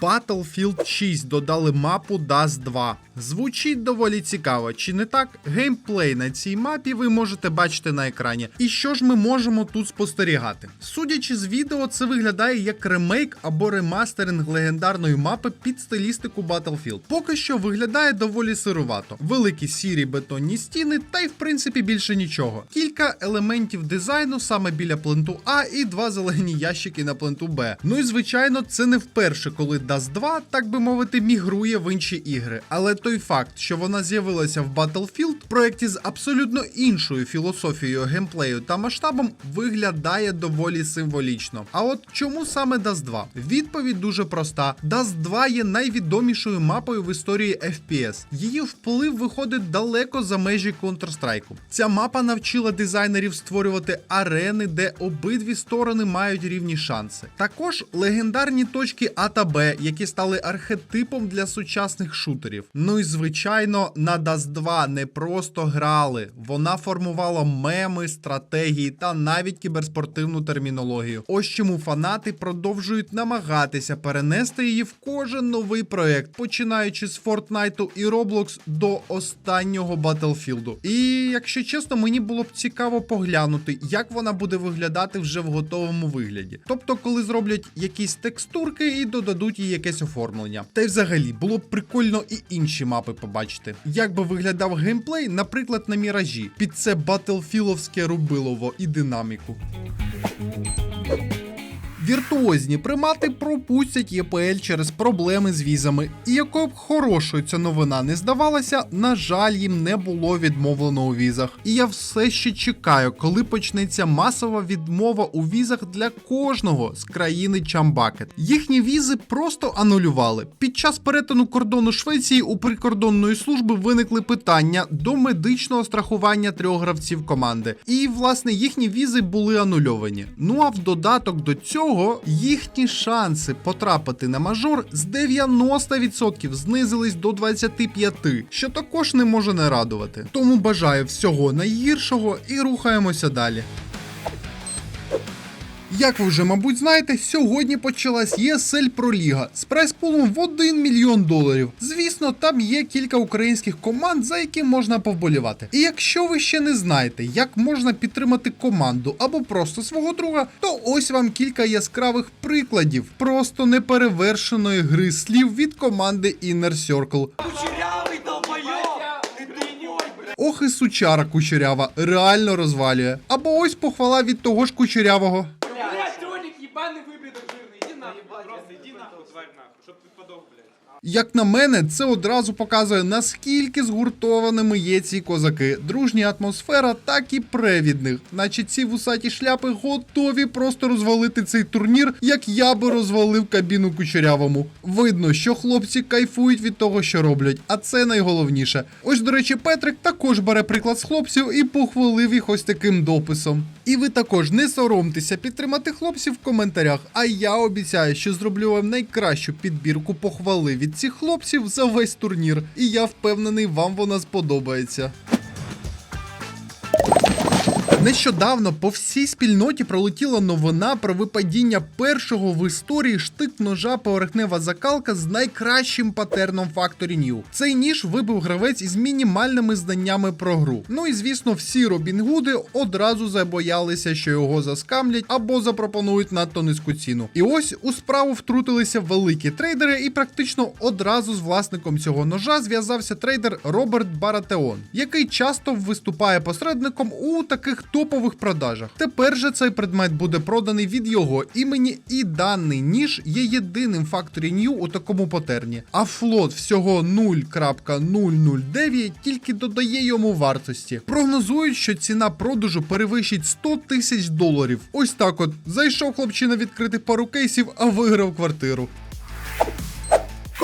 Battlefield 6 додали мапу Dust 2. Звучить доволі цікаво, чи не так? Геймплей на цій мапі ви можете бачити на екрані. І що ж ми можемо тут спостерігати? Судячи з відео, це виглядає як ремейк або ремастеринг легендарної мапи під стилістику Battlefield. Поки що виглядає доволі сирувато. Великі сірі бетонні стіни, та й в принципі більше нічого. Кілька елементів дизайну саме біля пленту А і два зелені ящики на пленту Б. Ну і звичайно, це не вперше, коли Dust 2, так би мовити, мігрує в інші ігри. Але той факт, що вона з'явилася в Battlefield, проєкті з абсолютно іншою філософією геймплею та масштабом, виглядає доволі символічно. А от чому саме Dust 2? Відповідь дуже проста: Dust 2 є найвідомішою мапою в історії FPS. Її вплив виходить далеко за межі Counter-Strike. Ця мапа навчила дизайнерів створювати арени, де обидві сторони мають рівні шанси. Також легендарні точки А та Б, які стали архетипом для сучасних шутерів. Ну і звичайно, на Dust 2 не просто грали, вона формувала меми, стратегії та навіть кіберспортивну термінологію. Ось чому фанати продовжують намагатися перенести її в кожен новий проект, починаючи з Fortnite і Roblox до останнього Battlefield. І якщо чесно, мені було б цікаво поглянути, як вона буде виглядати вже в готовому вигляді. Тобто, коли зроблять якісь текстурки і додадуть їй якесь оформлення. Та й взагалі було б прикольно і інші мапи побачити. Як би виглядав геймплей, наприклад, на міражі, під це батлфіловське рубилово і динаміку. Віртуозні примати пропустять ЄПЛ через проблеми з візами. І якою б хорошою ця новина не здавалася, на жаль, їм не було відмовлено у візах. І я все ще чекаю, коли почнеться масова відмова у візах для кожного з країни Чамбакет. Їхні візи просто анулювали. Під час перетину кордону Швеції у прикордонної служби виникли питання до медичного страхування трьох гравців команди. І власне їхні візи були анульовані. Ну а в додаток до цього їхні шанси потрапити на мажор з 90% знизились до 25%, що також не може не радувати. Тому бажаю всього найгіршого і рухаємося далі. Як ви вже, мабуть, знаєте, сьогодні почалась ESL Pro Ліга з прайспулом в 1 мільйон доларів. Звісно, там є кілька українських команд, за які можна повболівати. І якщо ви ще не знаєте, як можна підтримати команду або просто свого друга, то ось вам кілька яскравих прикладів просто неперевершеної гри слів від команди Inner Circle. Кучерявый долбоёб! Ты тупой, блядь! Ох і сучара кучерява реально розвалює. Або ось похвала від того ж кучерявого. Як на мене, це одразу показує наскільки згуртованими є ці козаки. Дружня атмосфера, так і привідних. Наче ці вусаті шляпи готові просто розвалити цей турнір, як я би розвалив кабіну кучерявому. Видно, що хлопці кайфують від того, що роблять, а це найголовніше. Ось, до речі, Петрик також бере приклад з хлопців і похвалив їх ось таким дописом. І ви також не соромтеся підтримати хлопців в коментарях. А я обіцяю, що зроблю вам найкращу підбірку похвали від цих хлопців за весь турнір. І я впевнений, вам вона сподобається. Нещодавно по всій спільноті пролетіла новина про випадіння першого в історії штик-ножа поверхнева закалка з найкращим патерном Factory New. Цей ніж вибив гравець із мінімальними знаннями про гру. Ну і звісно, всі Робінгуди одразу забоялися, що його заскамлять або запропонують надто низьку ціну. І ось у справу втрутилися великі трейдери, і практично одразу з власником цього ножа зв'язався трейдер Роберт Баратеон, який часто виступає посередником у таких топових продажах. Тепер же цей предмет буде проданий від його імені, і даний ніж є єдиним Factory New у такому патерні. А флот всього 0.009 тільки додає йому вартості. Прогнозують, що ціна продажу перевищить 100 тисяч доларів. Ось так от зайшов хлопчина відкрити пару кейсів, а виграв квартиру.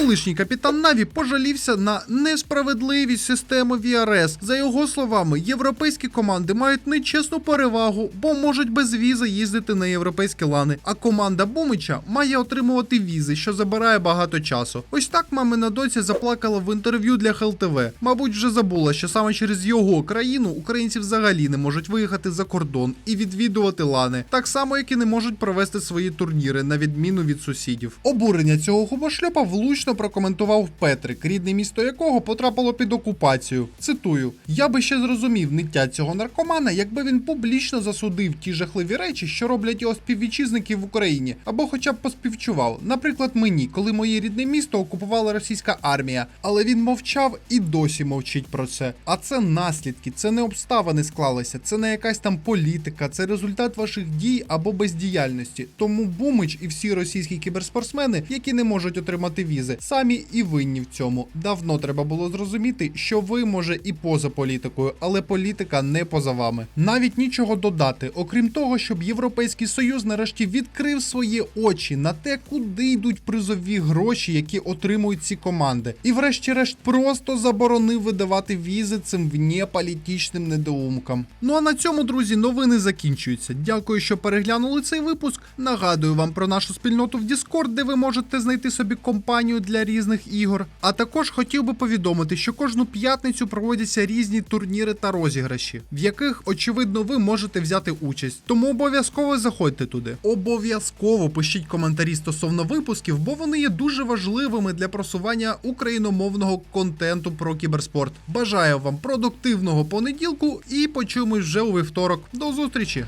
Колишній капітан Наві пожалівся на несправедливість системи VRS. За його словами, європейські команди мають нечесну перевагу, бо можуть без візи їздити на європейські лани. А команда Бумича має отримувати візи, що забирає багато часу. Ось так мамина доця заплакала в інтерв'ю для ХЛТВ. Мабуть, вже забула, що саме через його країну українці взагалі не можуть виїхати за кордон і відвідувати лани, так само як і не можуть провести свої турніри на відміну від сусідів. Обурення цього губошльопа влучно прокоментував Петрик, рідне місто якого потрапило під окупацію. Цитую: я би ще зрозумів ниття цього наркомана, якби він публічно засудив ті жахливі речі, що роблять його співвітчизники в Україні, або хоча б поспівчував. Наприклад, мені, коли моє рідне місто окупувала російська армія, але він мовчав і досі мовчить про це. А це наслідки, це не обставини склалися, це не якась там політика, це результат ваших дій або бездіяльності. Тому Бумич і всі російські кіберспортсмени, які не можуть отримати візи, самі і винні в цьому. Давно треба було зрозуміти, що ви може і поза політикою, але політика не поза вами. Навіть нічого додати, окрім того, щоб Європейський Союз нарешті відкрив свої очі на те, куди йдуть призові гроші, які отримують ці команди, і врешті-решт просто заборонив видавати візи цим внеполітичним недоумкам. Ну а на цьому, друзі, новини закінчуються. Дякую, що переглянули цей випуск. Нагадую вам про нашу спільноту в Discord, де ви можете знайти собі компанію для різних ігор. А також хотів би повідомити, що кожну п'ятницю проводяться різні турніри та розіграші, в яких, очевидно, ви можете взяти участь. Тому обов'язково заходьте туди. Обов'язково пишіть коментарі стосовно випусків, бо вони є дуже важливими для просування україномовного контенту про кіберспорт. Бажаю вам продуктивного понеділку і почуємось вже у вівторок. До зустрічі!